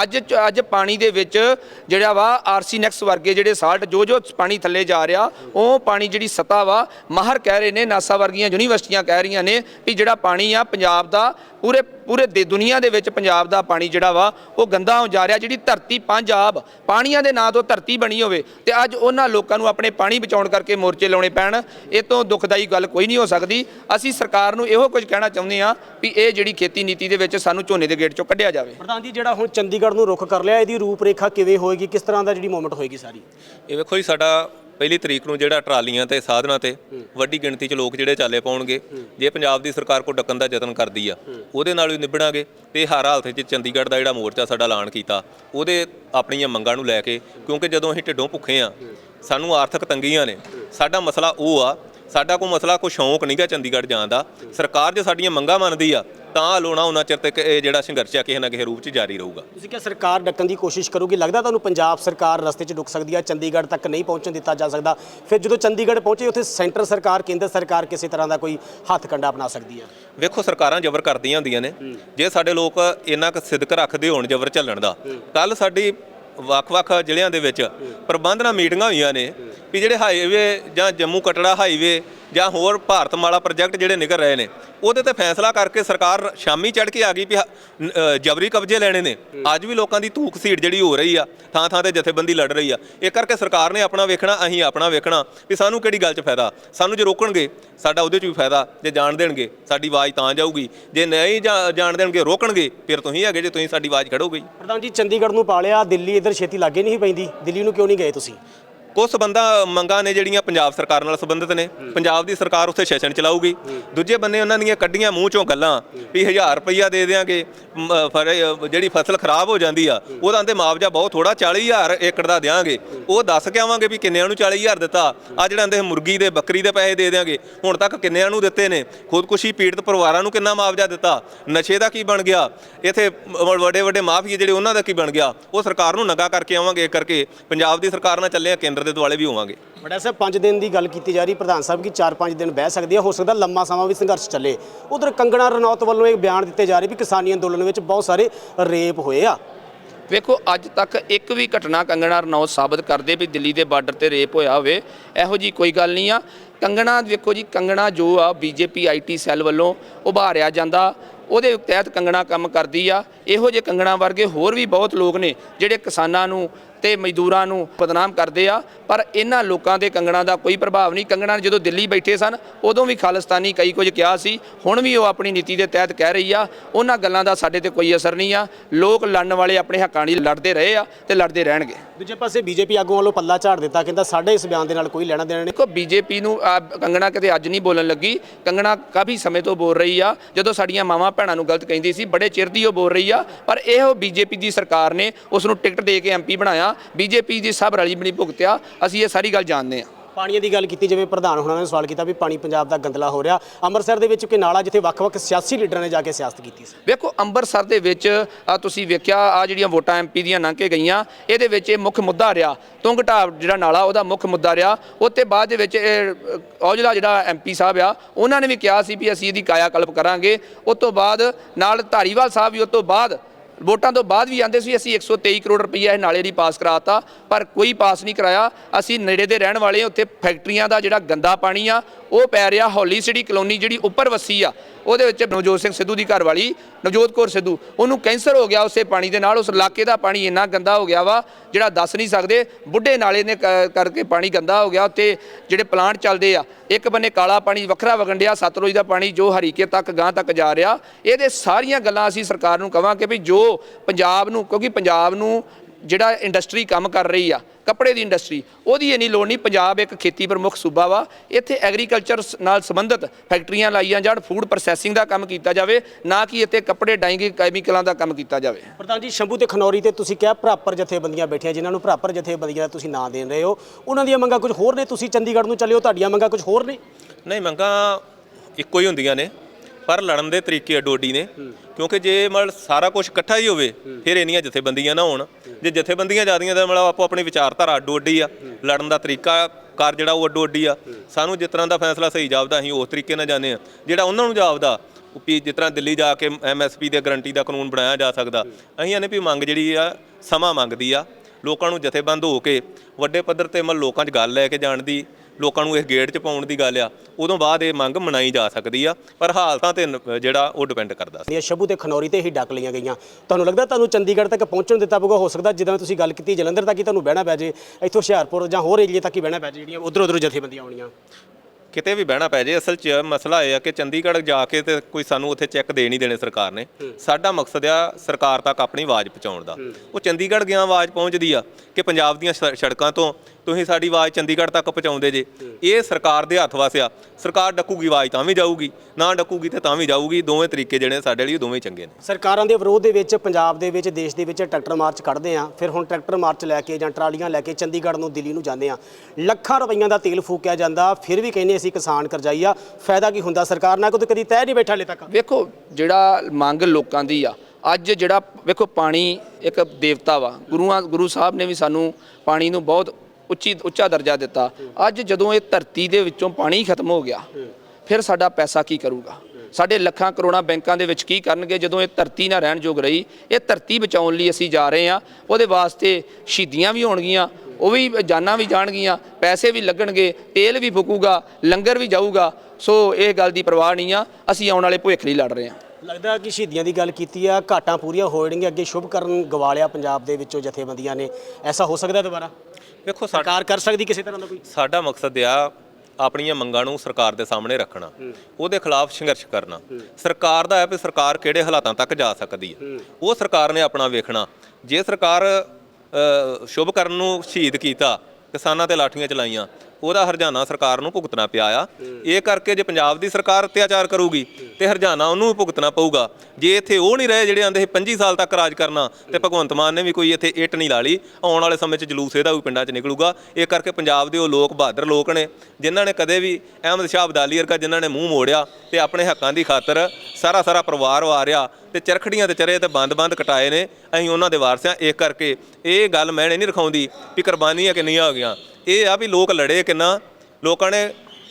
ਅੱਜ ਚ- ਅੱਜ ਪਾਣੀ ਦੇ ਵਿੱਚ ਜਿਹੜਾ ਵਾ ਆਰਸੀਨੈਕਸ ਵਰਗੇ ਜਿਹੜੇ ਸਾਲਟ, ਜੋ ਜੋ ਪਾਣੀ ਥੱਲੇ ਜਾ ਰਿਹਾ, ਉਹ ਪਾਣੀ ਜਿਹੜੀ ਸਤਾ ਵਾ, ਮਾਹਰ ਕਹਿ ਰਹੇ ਨੇ, ਨਾਸਾ ਵਰਗੀਆਂ ਯੂਨੀਵਰਸਿਟੀਆਂ ਕਹਿ ਰਹੀਆਂ ਨੇ ਵੀ ਜਿਹੜਾ ਪਾਣੀ ਆ ਪੰਜਾਬ ਦਾ, ਪੂਰੇ ਪੂਰੇ ਦੇ ਦੁਨੀਆ ਦੇ ਵਿੱਚ ਪੰਜਾਬ ਦਾ ਪਾਣੀ ਜਿਹੜਾ ਵਾ, ਉਹ ਗੰਦਾ ਹੋ ਜਾ ਰਿਹਾ, ਜਿਹੜੀ ਧਰਤੀ ਪੰਜਾਬ, ਪਾਣੀਆਂ ਦੇ ਨਾਂ ਤੋਂ ਧਰਤੀ ਬਣੀ ਹੋਵੇ ਤੇ ਅੱਜ ਉਹਨਾਂ ਲੋਕਾਂ ਨੂੰ ਆਪਣੇ ਪਾਣੀ ਬਚਾਉਣ ਕਰਕੇ ਮੋਰਚੇ ਲਾਉਣੇ ਪੈਣ, ਇਹ ਤੋਂ ਦੁਖਦਾਈ ਗੱਲ ਕੋਈ ਨਹੀਂ ਹੋ ਸਕਦੀ। ਅਸੀਂ ਸਰਕਾਰ ਨੂੰ ਇਹੋ ਕੁਝ ਕਹਿਣਾ ਚਾਹੁੰਦੇ ਹਾਂ ਵੀ ਇਹ ਜਿਹੜੀ ਖੇਤੀ ਨੀਤੀ ਦੇ ਵਿੱਚ ਸਾਨੂੰ ਝੋਨੇ ਦੇ ਗੇਟ ਚੋਂ ਕੱਢਿਆ ਜਾਵੇ।
ਪ੍ਰਧਾਨ ਜੀ, ਜਿਹੜਾ ਹੁਣ ਚੰਡੀਗੜ੍ਹ ਨੂੰ ਰੁਖ ਕਰ ਲਿਆ ਇਹਦੀ ਰੂਪਰੇਖਾ ਕਿਵੇਂ ਹੋਏਗੀ ਕਿਸ ਤਰ੍ਹਾਂ ਦਾ ਜਿਹੜੀ ਮੂਵਮੈਂਟ ਹੋਏਗੀ ਸਾਰੀ?
ਇਹ ਵੇਖੋ ਜੀ ਸਾਡਾ ਪਹਿਲੀ ਤਰੀਕ ਨੂੰ ਜਿਹੜਾ ਟਰਾਲੀਆਂ ਤੇ ਸਾਧਨਾਂ ਤੇ ਵੱਡੀ ਗਿਣਤੀ 'ਚ ਲੋਕ ਜਿਹੜੇ ਚਾਲੇ ਪਾਉਣਗੇ ਜੇ ਪੰਜਾਬ ਦੀ ਸਰਕਾਰ ਕੋ ਡੱਕਣ ਦਾ ਯਤਨ ਕਰਦੀ ਆ ਉਹਦੇ ਨਾਲ ਵੀ ਨਿਭੜਾਂਗੇ ਤੇ ਹਰ ਹਾਲਤ 'ਚ ਚੰਡੀਗੜ੍ਹ ਦਾ ਜਿਹੜਾ ਮੋਰਚਾ ਸਾਡਾ ਐਲਾਨ ਕੀਤਾ ਉਹਦੇ ਆਪਣੀਆਂ ਮੰਗਾਂ ਨੂੰ ਲੈ ਕੇ ਕਿਉਂਕਿ ਜਦੋਂ ਅਸੀਂ ਢਿੱਡੋਂ ਭੁੱਖੇ ਆ ਸਾਨੂੰ ਆਰਥਿਕ ਤੰਗੀਆਂ ਨੇ ਸਾਡਾ ਮਸਲਾ ਉਹ ਆ ਸਾਡਾ ਕੋਈ ਮਸਲਾ ਕੋਈ ਸ਼ੌਂਕ ਨਹੀਂਗਾ ਚੰਡੀਗੜ੍ਹ ਜਾਣ ਦਾ। ਸਰਕਾਰ ਜੇ ਸਾਡੀਆਂ ਮੰਗਾਂ ਮੰਨਦੀ ਆ ਤਾਂ ਲੋਣਾ ਉਹਨਾਂ ਚਿਰ ਤੱਕ ਇਹ ਜਿਹੜਾ ਸੰਘਰਸ਼ ਆ ਕਿਸੇ ਨਾ ਕਿਸੇ ਰੂਪ 'ਚ ਜਾਰੀ ਰਹੂਗਾ।
ਤੁਸੀਂ ਕਿਹਾ ਸਰਕਾਰ ਡੱਕਣ ਦੀ ਕੋਸ਼ਿਸ਼ ਕਰੂਗੀ ਲੱਗਦਾ ਤੁਹਾਨੂੰ ਪੰਜਾਬ ਸਰਕਾਰ ਰਸਤੇ 'ਚ ਡੁੱਕ ਸਕਦੀ ਹੈ ਚੰਡੀਗੜ੍ਹ ਤੱਕ ਨਹੀਂ ਪਹੁੰਚਣ ਦਿੱਤਾ ਜਾ ਸਕਦਾ। ਫਿਰ ਜਦੋਂ ਚੰਡੀਗੜ੍ਹ ਪਹੁੰਚੇ ਉੱਥੇ ਸੈਂਟਰ ਸਰਕਾਰ ਕੇਂਦਰ ਸਰਕਾਰ ਕਿਸੇ ਤਰ੍ਹਾਂ ਦਾ ਕੋਈ ਹੱਥ ਕੰਡਾ ਅਪਣਾ ਸਕਦੀ ਹੈ
ਵੇਖੋ ਸਰਕਾਰਾਂ ਜ਼ਬਰ ਕਰਦੀਆਂ ਹੁੰਦੀਆਂ ਨੇ। ਜੇ ਸਾਡੇ ਲੋਕ ਇੰਨਾ ਕੁ ਸਿਦਕ ਰੱਖਦੇ ਹੋਣ ਜ਼ਬਰ ਝੱਲਣ ਦਾ ਕੱਲ ਸਾਡੀ ਵੱਖ-ਵੱਖ ਜ਼ਿਲ੍ਹਿਆਂ ਦੇ ਵਿੱਚ ਪ੍ਰਬੰਧ ਨਾਲ ਮੀਟਿੰਗਾਂ ਹੋਈਆਂ ਨੇ ਵੀ ਜਿਹੜੇ ਹਾਈਵੇ ਜਾਂ ਜੰਮੂ ਕਟੜਾ ਹਾਈਵੇ ਜਾਂ ਹੋਰ ਭਾਰਤ ਮਾਲਾ ਪ੍ਰੋਜੈਕਟ ਜਿਹੜੇ ਨਿਕਲ ਰਹੇ ਨੇ, ਉਹਦੇ ਤੇ ਫੈਸਲਾ ਕਰਕੇ ਸਰਕਾਰ ਸ਼ਾਮੀ ਚੜ ਕੇ ਆ ਗਈ ਵੀ ਹ- ਜਬਰੀ ਕਬਜ਼ੇ ਲੈਣੇ ਨੇ। ਅੱਜ ਵੀ ਲੋਕਾਂ ਦੀ ਧੂਕ ਸੀਟ ਜਿਹੜੀ ਹੋ ਰਹੀ ਆ ਥਾਂ ਥਾਂ ਤੇ ਜਥੇਬੰਦੀ ਲੜ ਰਹੀ ਆ। ਇਹ ਕਰਕੇ ਸਰਕਾਰ ਨੇ ਆਪਣਾ ਵੇਖਣਾ ਅਸੀਂ ਆਪਣਾ ਵੇਖਣਾ ਵੀ ਸਾਨੂੰ ਕਿਹੜੀ ਗੱਲ 'ਚ ਫਾਇਦਾ। ਸਾਨੂੰ ਜੇ ਰੋਕਣਗੇ, ਸਾਡਾ ਉਹਦੇ 'ਚ ਵੀ ਫਾਇਦਾ। ਜੇ ਜਾਣ ਦੇਣਗੇ, ਸਾਡੀ ਆਵਾਜ਼ ਤਾਂ ਜਾਊਗੀ। ਜੇ ਨਹੀਂ ਜਾ- ਜਾਣ ਦੇਣਗੇ, ਰੋਕਣਗੇ, ਫਿਰ ਤੁਸੀਂ ਹੈਗੇ ਜੇ ਤੁਸੀਂ ਸਾਡੀ ਆਵਾਜ਼ ਖੜੋਗੇ।
ਪ੍ਰਧਾਨ ਜੀ, ਚੰਡੀਗੜ੍ਹ ਨੂੰ ਪਾਲਿਆ, ਦਿੱਲੀ ਇਧਰ ਛੇਤੀ ਲੱਗੇ ਨਹੀਂ ਪੈਂਦੀ। ਦਿੱਲੀ ਨੂੰ ਕਿਉਂ ਨਹੀਂ ਗਏ ਤੁਸੀਂ?
ਕੁਝ ਸਬੰਧਾਂ ਮੰਗਾਂ ਨੇ ਜਿਹੜੀਆਂ ਪੰਜਾਬ ਸਰਕਾਰ ਨਾਲ ਸੰਬੰਧਿਤ ਨੇ। ਪੰਜਾਬ ਦੀ ਸਰਕਾਰ ਉੱਥੇ ਸੈਸ਼ਨ ਚਲਾਊਗੀ। ਦੂਜੇ ਬੰਨੇ ਉਹਨਾਂ ਦੀਆਂ ਕੱਢੀਆਂ ਮੂੰਹ ਚੋਂ ਗੱਲਾਂ ਵੀ 1000 ਰੁਪਈਆ ਦੇ ਦੇਾਂਗੇ ਜਿਹੜੀ ਫਸਲ ਖਰਾਬ ਹੋ ਜਾਂਦੀ ਆ, ਉਹਦਾ ਅੰਦੇ ਮੁਆਵਜ਼ਾ ਬਹੁਤ ਥੋੜਾ 40000 ਏਕੜ ਦਾ ਦੇਾਂਗੇ ਉਹ ਦੱਸ ਕੇ ਆਵਾਂਗੇ ਵੀ ਕਿੰਨਿਆਂ ਨੂੰ 40000 ਦਿੱਤਾ। ਆ ਜਿਹੜਾ ਅੰਦੇ ਮੁਰਗੀ ਦੇ ਬੱਕਰੀ ਦੇ ਪੈਸੇ ਦੇ ਦੇਾਂਗੇ ਹੁਣ ਤੱਕ ਕਿੰਨਿਆਂ ਨੂੰ ਦਿੱਤੇ ਨੇ? ਖੁਦਕੁਸ਼ੀ ਪੀੜਤ ਪਰਿਵਾਰਾਂ ਨੂੰ ਕਿੰਨਾ ਮੁਆਵਜ਼ਾ ਦਿੱਤਾ? ਨਸ਼ੇ ਦਾ ਕੀ ਬਣ ਗਿਆ? ਇੱਥੇ ਵੱਡੇ ਵੱਡੇ ਮਾਫੀਏ ਜਿਹੜੇ ਉਹਨਾਂ ਦਾ ਕੀ ਬਣ ਗਿਆ? ਉਹ ਸਰਕਾਰ ਨੂੰ ਨੰਗਾ ਕਰਕੇ ਆਵਾਂਗੇ ਇਹ ਕਰਕੇ ਪੰਜਾਬ ਦੀ ਸਰਕਾਰ ਨਾਲ ਚੱਲੇ ਆ, ਕੇਂਦਰ ਦੇ ਦੁਆਲੇ ਵੀ ਹੋਵਾਂਗੇ।
ਬੜਾ ਸਾਹਿਬ 5 ਦਿਨ ਦੀ ਗੱਲ ਕੀਤੀ ਜਾ ਰਹੀ ਪ੍ਰਧਾਨ ਸਾਹਿਬ ਕਿ 4-5 ਦਿਨ ਬਹਿ ਸਕਦੀ ਹੈ। ਹੋ ਸਕਦਾ ਲੰਮਾ ਸਮਾਂ ਵੀ ਸੰਘਰਸ਼ ਚੱਲੇ। ਉਧਰ ਕੰਗਣਾ ਰਣੌਤ ਵੱਲੋਂ ਇੱਕ ਬਿਆਨ ਦਿੱਤੇ ਜਾ ਰਹੇ ਵੀ ਕਿਸਾਨੀ ਅੰਦੋਲਨ ਵਿੱਚ ਬਹੁਤ ਸਾਰੇ ਰੇਪ ਹੋਏ ਆ।
ਵੇਖੋ ਅੱਜ ਤੱਕ ਇੱਕ ਵੀ ਘਟਨਾ ਕੰਗਣਾ ਰਣੌਤ ਸਾਬਤ ਕਰਦੇ ਵੀ ਦਿੱਲੀ ਦੇ ਬਾਰਡਰ ਤੇ ਰੇਪ ਹੋਇਆ ਹੋਵੇ ਇਹੋ ਜੀ ਕੋਈ ਗੱਲ ਨਹੀਂ ਆ। ਕੰਗਣਾ ਵੇਖੋ ਜੀ ਕੰਗਣਾ ਜੋ ਆ ਬੀਜੇਪੀ ਆਈਟੀ ਸੈੱਲ ਵੱਲੋਂ ਉਭਾਰਿਆ ਜਾਂਦਾ। ਉਹਦੇ ਤਹਿਤ ਕੰਗਣਾ ਕੰਮ ਕਰਦੀ ਆ। ਇਹੋ ਜਿਹੇ ਕੰਗਣਾ ਵਰਗੇ ਹੋਰ ਵੀ ਬਹੁਤ ਲੋਕ ਨੇ ਜਿਹੜੇ ਕਿਸਾਨਾਂ ਨੂੰ ਤੇ ਮਜ਼ਦੂਰਾਂ ਨੂੰ ਬਦਨਾਮ ਕਰਦੇ ਆ ਪਰ ਇਹਨਾਂ ਲੋਕਾਂ ਦੇ ਕੰਗਣਾ ਦਾ ਕੋਈ ਪ੍ਰਭਾਵ ਨਹੀਂ। ਕੰਗਣਾ ਜਦੋਂ ਦਿੱਲੀ ਬੈਠੇ ਸਨ ਉਦੋਂ ਵੀ ਖਾਲਿਸਤਾਨੀ ਕਈ ਕੁਝ ਕਿਹਾ ਸੀ ਹੁਣ ਵੀ ਉਹ ਆਪਣੀ ਨੀਤੀ ਦੇ ਤਹਿਤ ਕਹਿ ਰਹੀ ਆ ਉਹਨਾਂ ਗੱਲਾਂ ਦਾ ਸਾਡੇ ਤੇ ਕੋਈ ਅਸਰ ਨਹੀਂ ਆ। ਲੋਕ ਲੜਨ ਵਾਲੇ ਆਪਣੇ ਹੱਕਾਂ ਲਈ ਲੜਦੇ ਰਹੇ ਆ ਤੇ ਲੜਦੇ ਰਹਿਣਗੇ।
ਦੂਜੇ ਪਾਸੇ ਬੀਜੇਪੀ ਆਗੂਆਂ ਵੱਲੋਂ ਪੱਲਾ ਝਾੜ ਦਿੱਤਾ ਕਹਿੰਦਾ ਸਾਡੇ ਇਸ ਬਿਆਨ ਦੇ ਨਾਲ ਕੋਈ ਲੈਣਾ ਦੇਣਾ ਨਹੀਂ।
ਦੇਖੋ ਬੀਜੇਪੀ ਨੂੰ ਕੰਗਣਾ ਕਿਤੇ ਅੱਜ ਨਹੀਂ ਬੋਲਣ ਲੱਗੀ। ਕੰਗਣਾ ਕਾਫੀ ਸਮੇਂ ਤੋਂ ਬੋਲ ਰਹੀ ਆ ਜਦੋਂ ਸਾਡੀਆਂ ਮਾਵਾਂ ਭੈਣਾਂ ਨੂੰ ਗਲਤ ਕਹਿੰਦੀ ਸੀ ਬੜੇ ਚਿਰ ਦੀ ਉਹ ਬੋਲ ਰਹੀ ਆ ਪਰ ਇਹੋ ਬੀਜੇਪੀ ਦੀ ਸਰਕਾਰ ਨੇ ਉਸ ਨੂੰ ਟਿਕਟ ਦੇ ਕੇ ਐਮਪੀ ਬਣਾਇਆ ਬੀਜੇਪੀ ਦੀ ਸਭ ਰਲੀ ਬਣੀ ਭੁਗਤਿਆ ਅਸੀਂ ਇਹ ਸਾਰੀ ਗੱਲ ਜਾਣਦੇ ਹਾਂ।
ਪਾਣੀਆਂ ਦੀ ਗੱਲ ਕੀਤੀ ਜਿਵੇਂ ਪ੍ਰਧਾਨ ਹੋਣਾ ਨੇ ਸਵਾਲ ਕੀਤਾ ਵੀ ਪਾਣੀ ਪੰਜਾਬ ਦਾ ਗੰਦਲਾ ਹੋ ਰਿਹਾ। ਅੰਮ੍ਰਿਤਸਰ ਦੇ ਵਿੱਚ ਕਿ ਨਾਲਾ ਜਿੱਥੇ ਵੱਖ-ਵੱਖ ਸਿਆਸੀ ਲੀਡਰਾਂ ਨੇ ਜਾ ਕੇ ਸਿਆਸਤ ਕੀਤੀ ਸੀ।
ਵੇਖੋ ਅੰਮ੍ਰਿਤਸਰ ਦੇ ਵਿੱਚ ਆ ਤੁਸੀਂ ਵੇਖਿਆ ਆ ਜਿਹੜੀਆਂ ਵੋਟਾਂ ਐਮਪੀ ਦੀਆਂ ਲੰਘ ਕੇ ਗਈਆਂ ਇਹਦੇ ਵਿੱਚ ਇਹ ਮੁੱਖ ਮੁੱਦਾ ਰਿਹਾ। ਤੁੰਗ ਢਾਬ ਜਿਹੜਾ ਨਾਲਾ ਉਹਦਾ ਮੁੱਖ ਮੁੱਦਾ ਰਿਹਾ। ਉੱਤੇ ਬਾਅਦ ਦੇ ਵਿੱਚ ਇਹ ਔਜਲਾ ਜਿਹੜਾ ਐਮਪੀ ਸਾਹਿਬ ਆ ਉਹਨਾਂ ਨੇ ਵੀ ਕਿਹਾ ਸੀ ਵੀ ਅਸੀਂ ਇਹਦੀ ਕਾਇਆ ਕਲਪ ਕਰਾਂਗੇ। ਉਸ ਤੋਂ ਬਾਅਦ ਨਾਲ ਧਾਰੀਵਾਲ ਸਾਹਿਬ ਵੀ ਉਸ ਤੋਂ ਬਾਅਦ ਵੋਟਾਂ ਤੋਂ ਬਾਅਦ ਵੀ ਆਂਦੇ ਸੀ, ਅਸੀਂ 123 ਕਰੋੜ ਰੁਪਈਆ ਇਹ ਨਾਲੇ ਦੀ ਪਾਸ ਕਰਾਤਾ, ਪਰ ਕੋਈ ਪਾਸ ਨਹੀਂ ਕਰਾਇਆ। ਅਸੀਂ ਨੇੜੇ ਦੇ ਰਹਿਣ ਵਾਲੇ ਉੱਥੇ ਫੈਕਟਰੀਆਂ ਦਾ ਜਿਹੜਾ ਗੰਦਾ ਪਾਣੀ ਆ, ਉਹ ਪੈ ਰਿਹਾ, ਹੌਲੀ ਸਿਟੀ ਕਲੋਨੀ ਜਿਹੜੀ ਉੱਪਰ ਵਸੀ ਆ, ਉਹਦੇ ਵਿੱਚ ਨਵਜੋਤ ਸਿੰਘ ਸਿੱਧੂ ਦੀ ਘਰਵਾਲੀ ਨਵਜੋਤ ਕੌਰ ਸਿੱਧੂ, ਉਹਨੂੰ ਕੈਂਸਰ ਹੋ ਗਿਆ ਉਸੇ ਪਾਣੀ ਦੇ ਨਾਲ, ਉਸ ਇਲਾਕੇ ਦਾ ਪਾਣੀ ਇੰਨਾ ਗੰਦਾ ਹੋ ਗਿਆ ਵਾ, ਜਿਹੜਾ ਦੱਸ ਨਹੀਂ ਸਕਦੇ, ਬੁੱਢੇ ਨਾਲੇ ਨੇ ਕ- ਕਰਕੇ ਪਾਣੀ ਗੰਦਾ ਹੋ ਗਿਆ ਉੱਤੇ ਜਿਹੜੇ ਪਲਾਂਟ ਚੱਲਦੇ ਆ, ਇੱਕ ਬੰਨੇ ਕਾਲਾ ਪਾਣੀ, ਵੱਖਰਾ ਵਗਣ ਡਿਆ ਸਤਲੁਜ ਦਾ ਪਾਣੀ, ਜੋ ਹਰੀਕੇ ਤੱਕ ਗਾਂ ਤੱਕ ਜਾ ਰਿਹਾ, ਇਹਦੇ ਸਾਰੀਆਂ ਗੱਲਾਂ ਅਸੀਂ ਸਰਕਾਰ ਨੂੰ ਕਵਾਂਗੇ ਵੀ ਜੋ ਪੰਜਾਬ ਨੂੰ, ਕਿਉਂਕਿ ਪੰਜਾਬ ਨੂੰ ਜਿਹੜਾ ਇੰਡਸਟਰੀ ਕੰਮ ਕਰ ਰਹੀ ਆ ਕੱਪੜੇ ਦੀ ਇੰਡਸਟਰੀ ਉਹਦੀ ਇੰਨੀ ਲੋੜ ਨਹੀਂ ਪੰਜਾਬ ਇੱਕ ਖੇਤੀ ਪ੍ਰਮੁੱਖ ਸੂਬਾ ਵਾ ਇੱਥੇ ਐਗਰੀਕਲਚਰ ਨਾਲ ਸੰਬੰਧਿਤ ਫੈਕਟਰੀਆਂ ਲਾਈਆਂ ਜਾਣ ਫੂਡ ਪ੍ਰੋਸੈਸਿੰਗ ਦਾ ਕੰਮ ਕੀਤਾ ਜਾਵੇ ਨਾ ਕਿ ਇੱਥੇ ਕੱਪੜੇ ਡਾਈਂਗ ਕੈਮੀਕਲਾਂ ਦਾ ਕੰਮ ਕੀਤਾ ਜਾਵੇ।
ਪ੍ਰਧਾਨ ਜੀ ਸ਼ੰਭੂ ਤੇ ਖਨੌਰੀ ਤੇ ਤੁਸੀਂ ਕਿਹਾ ਭਰਾਪਰ ਜਥੇਬੰਦੀਆਂ ਬੈਠੀਆਂ ਜਿਨ੍ਹਾਂ ਨੂੰ ਭਰਾਪਰ ਜਥੇਬੰਦੀਆਂ ਦਾ ਤੁਸੀਂ ਨਾਂ ਦੇਣ ਰਹੇ ਹੋ। ਉਹਨਾਂ ਦੀਆਂ ਮੰਗਾਂ ਕੁਝ ਹੋਰ ਨੇ? ਤੁਸੀਂ ਚੰਡੀਗੜ੍ਹ ਨੂੰ ਚੱਲਿਓ ਤੁਹਾਡੀਆਂ ਮੰਗਾਂ ਕੁਝ ਹੋਰ ਨੇ?
ਨਹੀਂ ਮੰਗਾਂ ਇੱਕੋ ਹੀ ਹੁੰਦੀਆਂ ਨੇ। ਪਰ ਲੜਨ ਦੇ ਤਰੀਕੇ ਅਡੋਡੀ ਨੇ ਕਿਉਂਕਿ ਜੇ ਮਤਲਬ ਸਾਰਾ ਕੁਝ ਇਕੱਠਾ ਹੀ ਹੋਵੇ ਫਿਰ ਇੰਨੀਆਂ ਜਥੇਬੰਦੀਆਂ ਨਾ ਹੋਣ। ਜੇ ਜਥੇਬੰਦੀਆਂ ਜ਼ਿਆਦੀਆਂ ਤਾਂ ਮਤਲਬ ਆਪੋ ਆਪਣੀ ਵਿਚਾਰਧਾਰਾ ਅੱਡੋ ਅੱਡੀ ਆ ਲੜਨ ਦਾ ਤਰੀਕਾ ਕਾਰ ਜਿਹੜਾ ਉਹ ਅੱਡੋ ਅੱਡੀ ਆ ਸਾਨੂੰ ਜਿਸ ਤਰ੍ਹਾਂ ਦਾ ਫੈਸਲਾ ਸਹੀ ਜਾਪਦਾ ਅਸੀਂ ਉਸ ਤਰੀਕੇ ਨਾਲ ਜਾਂਦੇ ਆ ਜਿਹੜਾ ਉਹਨਾਂ ਨੂੰ ਜਾਪਦਾ ਉਹ ਵੀ ਜਿਸ ਤਰ੍ਹਾਂ ਦਿੱਲੀ ਜਾ ਕੇ ਐਮਐਸਪੀ ਦੇ ਗਰੰਟੀ ਦਾ ਕਾਨੂੰਨ ਬਣਾਇਆ ਜਾ ਸਕਦਾ ਅਸੀਂ ਆਨੇ ਵੀ ਮੰਗ ਜਿਹੜੀ ਆ ਸਮਾਂ ਮੰਗਦੀ ਆ। ਲੋਕਾਂ ਨੂੰ ਜਥੇਬੰਦ ਹੋ ਕੇ ਵੱਡੇ ਪੱਧਰ ਤੇ ਮਤਲਬ ਲੋਕਾਂ 'ਚ ਗੱਲ ਲੈ ਕੇ ਜਾਣ ਦੀ ਲੋਕਾਂ ਨੂੰ ਇਸ ਗੇੜ 'ਚ ਪਾਉਣ ਦੀ ਗੱਲ ਆ ਉਦੋਂ ਬਾਅਦ ਇਹ ਮੰਗ ਮਨਾਈ ਜਾ ਸਕਦੀ ਆ ਪਰ ਹਾਲਤਾਂ ਤੇ ਨ- ਜਿਹੜਾ ਉਹ ਡਿਪੈਂਡ ਕਰਦਾ
ਇਹ ਸ਼ੰਭੂ ਤੇ ਖਨੌਰੀ ਤੇ ਹੀ ਡੱਕ ਲਈਆਂ ਗਈਆਂ। ਤੁਹਾਨੂੰ ਲੱਗਦਾ ਤੁਹਾਨੂੰ ਚੰਡੀਗੜ੍ਹ ਤੱਕ ਪਹੁੰਚਣ ਦਿੱਤਾ ਪਊਗਾ? ਹੋ ਸਕਦਾ ਜਿੱਦਾਂ ਤੁਸੀਂ ਗੱਲ ਕੀਤੀ ਜਲੰਧਰ ਤੱਕ ਹੀ ਤੁਹਾਨੂੰ ਬਹਿਣਾ ਪੈ ਜੇ ਇੱਥੋਂ ਹੁਸ਼ਿਆਰਪੁਰ ਜਾਂ ਹੋਰ ਏਰੀਏ ਤੱਕ ਹੀ ਬਹਿਣਾ ਪੈ ਜੇ ਜਿਹੜੀਆਂ ਉਧਰ ਉਧਰ ਜਥੇਬੰਦੀਆਂ ਆਉਣੀਆਂ।
ਕਿਤੇ ਵੀ ਬਹਿਣਾ ਪੈ ਜੇ ਅਸਲ 'ਚ ਮਸਲਾ ਇਹ ਆ ਕਿ ਚੰਡੀਗੜ੍ਹ ਜਾ ਕੇ ਤੇ ਕੋਈ ਸਾਨੂੰ ਉੱਥੇ ਚੈੱਕ ਦੇ ਨਹੀਂ ਦੇਣੇ ਸਰਕਾਰ ਨੇ। ਸਾਡਾ ਮਕਸਦ ਆ ਸਰਕਾਰ ਤੱਕ ਆਪਣੀ ਆਵਾਜ਼ ਪਹੁੰਚਾਉਣ ਦਾ। ਉਹ ਚੰਡੀਗੜ੍ਹ ਗਿਆ ਆਵਾਜ਼ ਪਹੁੰਚਦੀ ਆ ਕਿ ਪੰਜਾਬ ਦੀਆਂ ਸ- ਸੜਕਾਂ ਤੋਂ ਤੁਸੀਂ ਸਾਡੀ ਆਵਾਜ਼ ਚੰਡੀਗੜ੍ਹ ਤੱਕ ਪਹੁੰਚਾਉਂਦੇ ਜੇ। ਇਹ ਸਰਕਾਰ ਦੇ ਹੱਥ ਵਸਿਆ ਸਰਕਾਰ ਡੱਕੂਗੀ ਆਵਾਜ਼ ਤਾਂ ਵੀ ਜਾਊਗੀ ਨਾ ਡੱਕੂਗੀ ਤੇ ਤਾਂ ਵੀ ਜਾਊਗੀ। ਦੋਵੇਂ ਤਰੀਕੇ ਜਿਹੜੇ ਸਾਡੇ ਲਈ ਦੋਵੇਂ ਚੰਗੇ ਨੇ।
ਸਰਕਾਰਾਂ ਦੇ ਵਿਰੋਧ ਦੇ ਵਿੱਚ ਪੰਜਾਬ ਦੇ ਵਿੱਚ ਦੇਸ਼ ਦੇ ਵਿੱਚ ਟਰੈਕਟਰ ਮਾਰਚ ਕੱਢਦੇ ਆ। ਫਿਰ ਹੁਣ ਟਰੈਕਟਰ ਮਾਰਚ ਲੈ ਕੇ ਜਾਂ ਟਰਾਲੀਆਂ ਲੈ ਕੇ ਚੰਡੀਗੜ੍ਹ ਨੂੰ ਦਿੱਲੀ ਨੂੰ ਜਾਂਦੇ ਆ। ਲੱਖਾਂ ਰੁਪਈਆਂ ਦਾ ਤੇਲ ਫੂਕਿਆ ਜਾਂਦਾ। ਫਿਰ ਵੀ ਕਹਿੰਦੇ ਅਸੀਂ ਕਿਸਾਨ ਕਰਜਾਈ ਆ। ਫਾਇਦਾ ਕੀ ਹੁੰਦਾ ਸਰਕਾਰ ਨਾਲ? ਕੋਈ ਕਦੀ ਤੈਅ ਨਹੀਂ ਬੈਠਾ ਹਲੇ ਤੱਕ।
ਵੇਖੋ ਜਿਹੜਾ ਮੰਗ ਲੋਕਾਂ ਦੀ ਆ ਅੱਜ ਜਿਹੜਾ ਵੇਖੋ ਪਾਣੀ ਇੱਕ ਦੇਵਤਾ ਵਾ। ਗੁਰੂਆਂ ਗੁਰੂ ਸਾਹਿਬ ਨੇ ਵੀ ਸਾਨੂੰ ਪਾਣੀ ਨੂੰ ਬਹੁਤ ਉੱਚੀ ਉੱਚਾ ਦਰਜਾ ਦਿੱਤਾ। ਅੱਜ ਜਦੋਂ ਇਹ ਧਰਤੀ ਦੇ ਵਿੱਚੋਂ ਪਾਣੀ ਖਤਮ ਹੋ ਗਿਆ, ਫਿਰ ਸਾਡਾ ਪੈਸਾ ਕੀ ਕਰੂਗਾ? ਸਾਡੇ ਲੱਖਾਂ ਕਰੋੜਾਂ ਬੈਂਕਾਂ ਦੇ ਵਿੱਚ ਕੀ ਕਰਨਗੇ ਜਦੋਂ ਇਹ ਧਰਤੀ ਨਾ ਰਹਿਣ ਯੋਗ ਰਹੀ? ਇਹ ਧਰਤੀ ਬਚਾਉਣ ਲਈ ਅਸੀਂ ਜਾ ਰਹੇ ਹਾਂ। ਉਹਦੇ ਵਾਸਤੇ ਸ਼ਹੀਦੀਆਂ ਵੀ ਹੋਣਗੀਆਂ, ਉਹ ਵੀ ਜਾਨਾਂ ਵੀ ਜਾਣਗੀਆਂ, ਪੈਸੇ ਵੀ ਲੱਗਣਗੇ, ਤੇਲ ਵੀ ਫੁਕੂਗਾ, ਲੰਗਰ ਵੀ ਜਾਊਗਾ। ਸੋ ਇਹ ਗੱਲ ਦੀ ਪਰਵਾਹ ਨਹੀਂ ਆ। ਅਸੀਂ ਆਉਣ ਵਾਲੇ ਭਵਿੱਖ ਲਈ ਲੜ ਰਹੇ ਹਾਂ।
ਲੱਗਦਾ ਕਿ ਸ਼ਹੀਦੀਆਂ ਦੀ ਗੱਲ ਕੀਤੀ ਆ ਘਾਟਾਂ ਪੂਰੀਆਂ ਹੋ ਜਾਣਗੀਆਂ ਅੱਗੇ ਸ਼ੁਭ ਕਰਨ ਗਵਾਲਿਆ ਪੰਜਾਬ ਦੇ ਵਿੱਚੋਂ ਜਥੇਬੰਦੀਆਂ ਨੇ। ਐਸਾ ਹੋ ਸਕਦਾ ਦੁਬਾਰਾ?
ਵੇਖੋ
ਸਰਕਾਰ ਕਰ ਸਕਦੀ ਕਿਸੇ ਤਰ੍ਹਾਂ ਦਾ ਕੋਈ?
ਸਾਡਾ ਮਕਸਦ ਆ ਆਪਣੀਆਂ ਮੰਗਾਂ ਨੂੰ ਸਰਕਾਰ ਦੇ ਸਾਹਮਣੇ ਰੱਖਣਾ ਉਹਦੇ ਖਿਲਾਫ ਸੰਘਰਸ਼ ਕਰਨਾ। ਸਰਕਾਰ ਦਾ ਹੈ ਵੀ ਸਰਕਾਰ ਕਿਹੜੇ ਹਾਲਾਤਾਂ ਤੱਕ ਜਾ ਸਕਦੀ ਹੈ। ਉਹ ਸਰਕਾਰ ਨੇ ਆਪਣਾ ਵੇਖਣਾ। ਜੇ ਸਰਕਾਰ ਸ਼ੁਭ ਕਰਨ ਨੂੰ ਸ਼ਹੀਦ ਕੀਤਾ ਕਿਸਾਨਾਂ ਤੇ ਲਾਠੀਆਂ ਚਲਾਈਆਂ ਉਹਦਾ ਹਰਜਾਨਾ ਸਰਕਾਰ ਨੂੰ ਭੁਗਤਣਾ ਪਿਆ ਆ। ਇਹ ਕਰਕੇ ਜੇ ਪੰਜਾਬ ਦੀ ਸਰਕਾਰ ਅਤਿਆਚਾਰ ਕਰੂਗੀ, ਤੇ ਹਰਜਾਨਾ ਉਹਨੂੰ ਵੀ ਭੁਗਤਣਾ ਪਊਗਾ। ਜੇ ਇੱਥੇ ਉਹ ਨਹੀਂ ਰਹੇ ਜਿਹੜੇ ਆਂਦੇ ਸੀ 25 ਸਾਲ ਤੱਕ ਰਾਜ ਕਰਨਾ, ਤੇ ਭਗਵੰਤ ਮਾਨ ਨੇ ਵੀ ਕੋਈ ਇੱਥੇ ਇੱਟ ਨਹੀਂ ਲਾ ਲਈ, ਆਉਣ ਵਾਲੇ ਸਮੇਂ 'ਚ ਜਲੂਸ ਇਹਦਾ ਵੀ ਪਿੰਡਾਂ 'ਚ ਨਿਕਲੂਗਾ। ਇਹ ਕਰਕੇ ਪੰਜਾਬ ਦੇ ਉਹ ਲੋਕ ਬਹਾਦਰ ਲੋਕ ਨੇ, ਜਿਨ੍ਹਾਂ ਨੇ ਕਦੇ ਵੀ ਅਹਿਮਦ ਸ਼ਾਹ ਅਬਦਾਲੀ ਵਰਗਾ ਜਿਨ੍ਹਾਂ ਨੇ ਮੂੰਹ ਮੋੜਿਆ, ਤੇ ਆਪਣੇ ਹੱਕਾਂ ਦੀ ਖਾਤਰ ਸਾਰਾ ਸਾਰਾ ਪਰਿਵਾਰ ਵਾਰਿਆ ਤੇ ਚਰਖੜੀਆਂ ਤੇ ਚਰੇ ਤੇ ਬੰਦ-ਬੰਦ ਕਟਾਏ ਨੇ। ਅਸੀਂ ਉਹਨਾਂ ਦੇ ਵਾਰਸ ਹਾਂ ਇਸ ਕਰਕੇ ਇਹ ਗੱਲ ਮੈਂ ਨਹੀਂ ਰਖਾਉਂਦੀ ਵੀ ਕੁਰਬਾਨੀਆਂ ਕਿੰਨੀਆਂ ਹੋ ਗਈਆਂ। ਇਹ ਆ ਵੀ ਲੋਕ ਲੜੇ ਕਿੰਨਾ, ਲੋਕਾਂ ਨੇ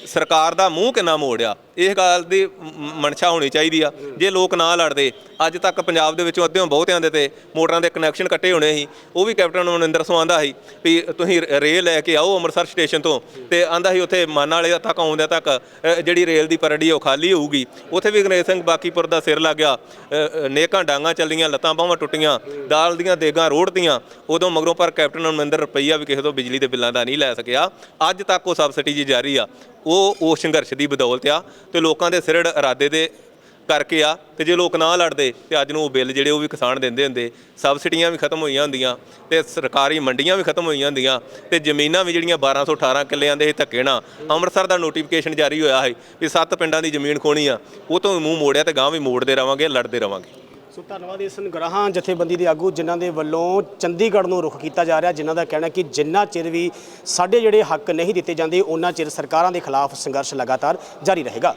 ਸਰਕਾਰ ਦਾ ਮੂੰਹ ਕਿੰਨਾ ਮੋੜਿਆ। ਇਹ ਗੱਲ ਦੀ ਮ- ਮਨਸ਼ਾ ਹੋਣੀ ਚਾਹੀਦੀ ਆ। ਜੇ ਲੋਕ ਨਾ ਲੜਦੇ ਅੱਜ ਤੱਕ ਪੰਜਾਬ ਦੇ ਵਿੱਚੋਂ ਅੱਧਿਓਂ ਬਹੁਤਿਆਂ ਦੇ ਤੇ ਮੋਟਰਾਂ ਦੇ ਕਨੈਕਸ਼ਨ ਕੱਟੇ ਹੋਣੇ ਸੀ। ਉਹ ਵੀ ਕੈਪਟਨ ਅਮਰਿੰਦਰ ਸਿੰਘ ਆਂਦਾ ਸੀ ਵੀ ਤੁਸੀਂ ਰ- ਰੇਲ ਲੈ ਕੇ ਆਓ ਅੰਮ੍ਰਿਤਸਰ ਸਟੇਸ਼ਨ ਤੋਂ ਤੇ ਆਂਦਾ ਸੀ ਉੱਥੇ ਮਾਨ ਵਾਲੇ ਤੱਕ ਆਉਂਦਿਆਂ ਤੱਕ ਅ, ਜਿਹੜੀ ਰੇਲ ਦੀ ਪਰੜੀ ਉਹ ਖਾਲੀ ਹੋਊਗੀ। ਉੱਥੇ ਵੀ ਗਣੇਸ਼ ਸਿੰਘ ਬਾਕੀਪੁਰ ਦਾ ਸਿਰ ਲੱਗ ਗਿਆ। ਅ, ਅ, ਨੇਕਾਂ ਡਾਂਗਾਂ ਚੱਲੀਆਂ ਲੱਤਾਂ ਬਾਹਾਂ ਟੁੱਟੀਆਂ ਦਾਲ ਦੀਆਂ ਦੇਗਾਂ ਰੋੜਦੀਆਂ ਉਦੋਂ ਮਗਰੋਂ ਪਰ ਕੈਪਟਨ ਅਮਰਿੰਦਰ ਰੁਪਈਆ ਵੀ ਕਿਸੇ ਤੋਂ ਬਿਜਲੀ ਦੇ ਬਿੱਲਾਂ ਦਾ ਨਹੀਂ ਲੈ ਸਕਿਆ। ਅੱਜ ਤੱਕ ਉਹ ਸਬਸਿਡੀ ਜੀ ਜਾਰੀ ਆ। ਉਹ ਉਹ ਸੰਘਰਸ਼ ਦੀ ਬਦੌਲਤ ਆ। ਤੇ ਲੋਕਾਂ ਦੇ ਸਿਰੜ ਇਰਾਦੇ ਦੇ ਕਰਕੇ ਆ, ਤੇ ਜੇ ਲੋਕ ਨਾ ਲੜਦੇ, ਤੇ ਅੱਜ ਨੂੰ ਉਹ ਬਿੱਲ ਜਿਹੜੇ ਉਹ ਵੀ ਕਿਸਾਨ ਦਿੰਦੇ ਹੁੰਦੇ, ਸਬਸਿਡੀਆਂ ਵੀ ਖਤਮ ਹੋਈਆਂ ਹੁੰਦੀਆਂ, ਤੇ ਸਰਕਾਰੀ ਮੰਡੀਆਂ ਵੀ ਖਤਮ ਹੋਈਆਂ ਹੁੰਦੀਆਂ, ਤੇ ਜ਼ਮੀਨਾਂ ਵੀ ਜਿਹੜੀਆਂ 1218 ਕਿੱਲਿਆਂ ਦੇ ਸੀ ਧੱਕੇ ਨਾਲ ਅੰਮ੍ਰਿਤਸਰ ਦਾ ਨੋਟੀਫਿਕੇਸ਼ਨ ਜਾਰੀ ਹੋਇਆ ਹੈ ਵੀ ਸੱਤ ਪਿੰਡਾਂ ਦੀ ਜ਼ਮੀਨ ਖੋਣੀ ਆ, ਉਹ ਤੋਂ ਮੂੰਹ ਮੋੜਿਆ ਤੇ ਗਾਂ ਵੀ ਮੋੜਦੇ ਰਵਾਂਗੇ, ਲੜਦੇ ਰਵਾਂਗੇ।
ਸੋ ਧੰਨਵਾਦ ਇਸ ਸੰਗਰਾਹਾਂ ਜਥੇਬੰਦੀ ਦੇ ਆਗੂ ਜਿਨ੍ਹਾਂ ਦੇ ਵੱਲੋਂ ਚੰਡੀਗੜ੍ਹ ਨੂੰ ਰੁਖ ਕੀਤਾ ਜਾ ਰਿਹਾ, ਜਿਨ੍ਹਾਂ ਦਾ ਕਹਿਣਾ ਕਿ ਜਿੰਨਾ ਚਿਰ ਵੀ ਸਾਡੇ ਜਿਹੜੇ ਹੱਕ ਨਹੀਂ ਦਿੱਤੇ ਜਾਂਦੇ, ਉਹਨਾਂ ਚਿਰ ਸਰਕਾਰਾਂ ਦੇ ਖਿਲਾਫ ਸੰਘਰਸ਼ ਲਗਾਤਾਰ ਜਾਰੀ ਰਹੇਗਾ।